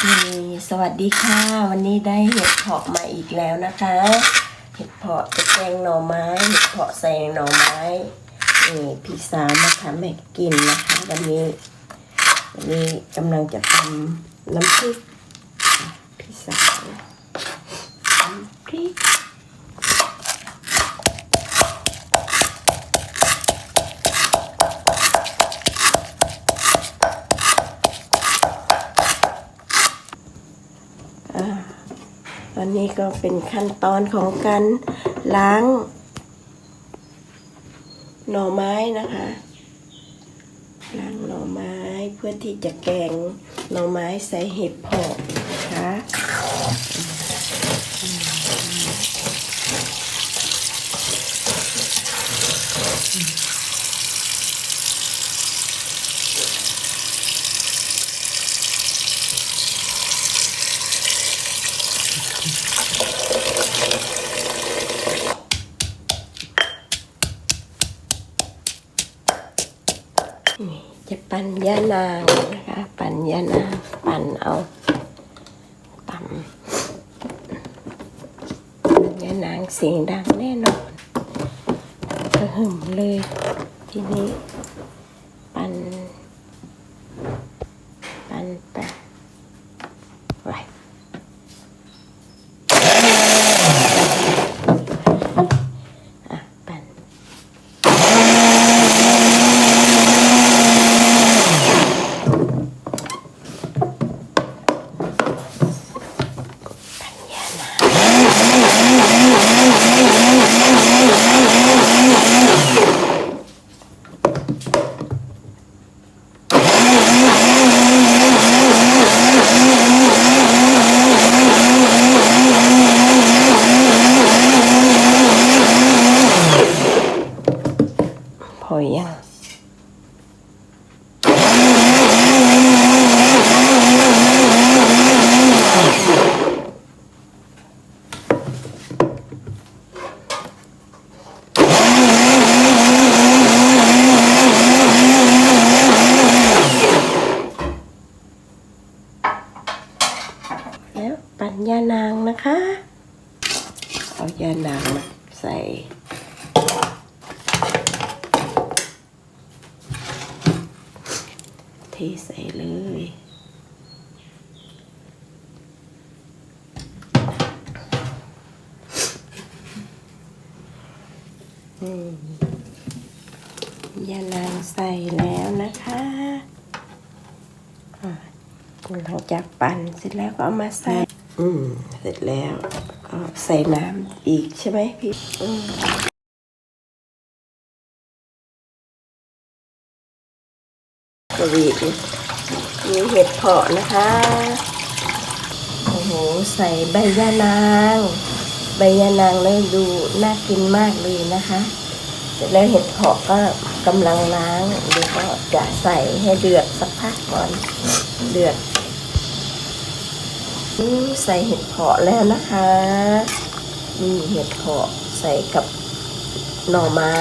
สวัสดีค่ะ วันนี้ได้เห็ดเพาะมาอีกแล้วนะคะ เห็ดเพาะแกงหน่อไม้ เห็ดเพาะแซงหน่อไม้นี่พี่สาวมาทำให้กินนะคะวันนี้วันนี้กำลังจะทำน้ำพริกพี่สาวน้ำพริก ต อนนี้ก็เป็นขั้นตอนของการล้าง หน่อไม้นะคะ ล้างหน่อไม้เพื่อที่จะแกงหน่อไม้ใส่เห็ดเผาะนะคะ ปั่นยานางนะคะ ปั่นยานาง ปั่นเอาตำยานางเสียงดังแน่นอนกระหึ่มเลย ทีนี้ ปั่นปั่นไปไว้อะปั่น ปัญญานาพ อยังแล้วปั่นยานางนะคะ เอายานางมาใส่เท ใส่เลยอืมยานางใส่แล้วนะคะอะหลังจากปั่นเสร็จแล้วก็เอามาใส่ อืม เสร็จแล้วก็ใส่น้ำอีกใช่ไหมพี่ อืม วีมีเห็ดเพาะนะคะ โอ้โห ใส่ใบยะนาง ใบยะนางแล้วดูน่ากินมากเลยนะคะเสร็จแล้วเห็ดเพาะก็กำลังล้างเดี๋ยวก็จะใส่ให้เดือดสักพักก่อน เดือดใส่เห็ดเพาะแล้วนะคะนี่เห็ดเพาะใส่กับหน่อไม้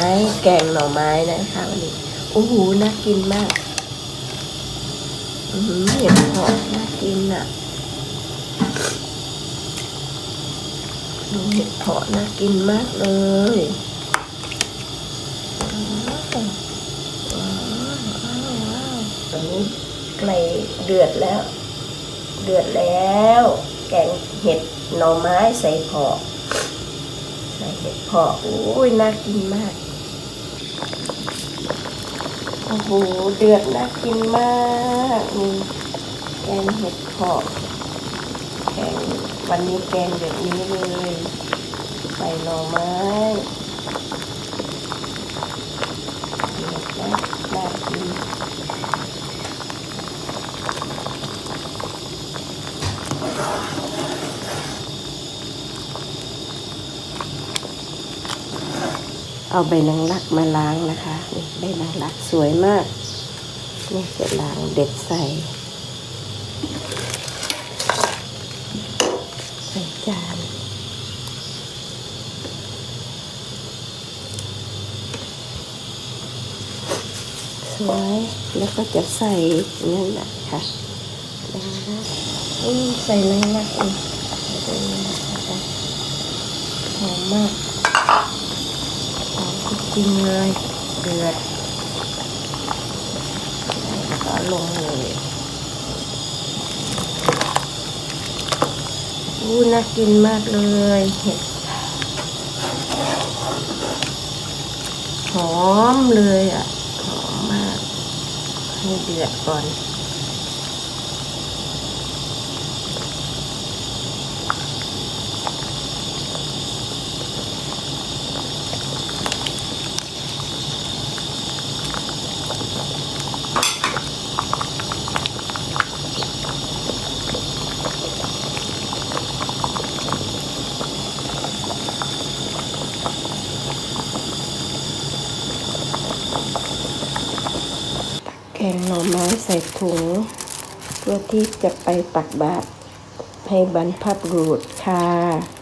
แกงหน่อไม้นะคะวันนี้โอ้โหน่ากินมาก เห็ดเพาะน่ากินอะดูเห็ดเพาะน่ากินมากเลยว้าวว้าวว้าวตอนนี้ไก่เดือดแล้ว เดือดแล้ว แกงเห็ดหน่อไม้ใส่เผาะใส่เห็ดเผาะโอ้ยน่ากินมาก โอ้โห เดือดน่ากินมากนี่แกงเห็ดเผาะแกงวันนี้แกงแบบนี้เลย ใส่หน่อไม้เดือดนะน่ากิน เอาใบนางรักมาล้างนะคะนี่ใบนางรักสวยมากนี่จะล้างเด็ดใส่ใส่จานสวยแล้วก็จะใส่นั่นแหละค่ะแบ่งนะอืมใส่ในนักอีกหอมมาก จริงเลยเดือดก็ลงเลยอู้น่ากินมากเลยเห็ดหอมเลยอะหอมมากให้เดือดก่อน แกงหน่อไม้ใส่ถุง เพื่อที่จะไปตักบาตรให้บรรพบุรุษค่ะ